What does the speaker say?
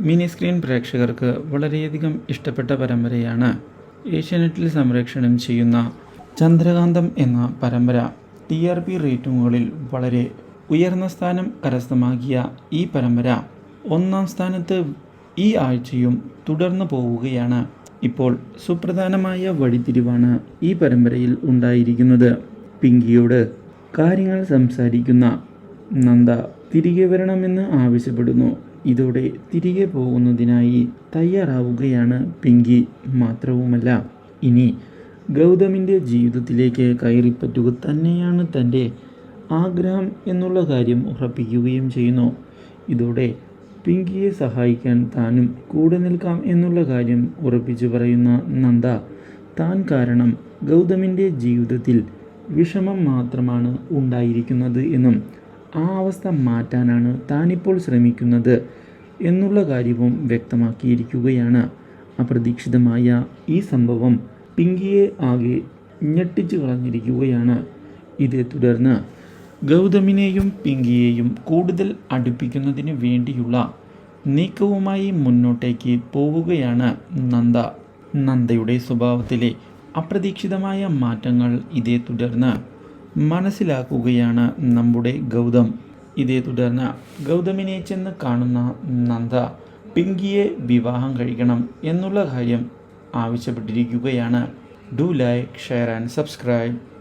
Mini screen പ്രേക്ഷകർക്ക് വളരെയധികം ഇഷ്ടപ്പെട്ട പരമ്പരയാണ് ഏഷ്യാനെറ്റിൽ സംപ്രേക്ഷണം ചെയ്യുന്ന ചന്ദ്രകാന്തം എന്ന പരമ്പര. ടി ആർ പി റേറ്റിംഗുകളിൽ വളരെ ഉയർന്ന സ്ഥാനം കരസ്ഥമാക്കിയ ഈ പരമ്പര ഒന്നാം സ്ഥാനത്ത് ഈ ആഴ്ചയും തുടർന്നു പോവുകയാണ്. ഇപ്പോൾ സുപ്രധാനമായ വഴിത്തിരിവാണ് ഈ പരമ്പരയിൽ ഉണ്ടായിരിക്കുന്നത്. പിങ്കിയോട് കാര്യങ്ങൾ സംസാരിക്കുന്ന നന്ദ തിരികെ വരണമെന്ന് ആവശ്യപ്പെടുന്നു. ഇതോടെ തിരികെ പോകുന്നതിനായി തയ്യാറാവുകയാണ് പിങ്കി മാത്രവുമല്ല. ഇനി ഗൗതമിന്റെ ജീവിതത്തിലേക്ക് കയറിപ്പറ്റുക തന്നെയാണ് തന്റെ ആഗ്രഹം എന്നുള്ള കാര്യം ഉറപ്പിക്കുകയും ചെയ്യുന്നു. ഇതോടെ പിങ്കിയെ സഹായിക്കാൻ താനും കൂടെ നിൽക്കാം എന്നുള്ള കാര്യം ഉറപ്പിച്ചു പറയുന്ന നന്ദ താൻ കാരണം ഗൗതമിന്റെ ജീവിതത്തിൽ വിഷമം മാത്രമാണ് ഉണ്ടായിരിക്കുന്നത് എന്നും ആ അവസ്ഥ മാറ്റാനാണ് താനിപ്പോൾ ശ്രമിക്കുന്നത് എന്നുള്ള കാര്യവും വ്യക്തമാക്കിയിരിക്കുകയാണ്. അപ്രതീക്ഷിതമായ ഈ സംഭവം പിങ്കിയെ ആകെ ഞെട്ടിച്ചു കളഞ്ഞിരിക്കുകയാണ്. ഇതേ തുടർന്ന് ഗൗതമിനെയും പിങ്കിയെയും കൂടുതൽ അടുപ്പിക്കുന്നതിന് വേണ്ടിയുള്ള നീക്കവുമായി മുന്നോട്ടേക്ക് പോവുകയാണ് നന്ദ. നന്ദയുടെ സ്വഭാവത്തിലെ അപ്രതീക്ഷിതമായ മാറ്റങ്ങൾ ഇതേ തുടർന്ന് മനസ്സിലാക്കുകയാണ് നമ്മുടെ ഗൗതം. ഇതേ തുടർന്ന് ഗൗതമിനെ ചെന്ന് കാണുന്ന നന്ദ പിങ്കിയെ വിവാഹം കഴിക്കണം എന്നുള്ള കാര്യം ആവശ്യപ്പെട്ടിരിക്കുകയാണ്. Do like share and subscribe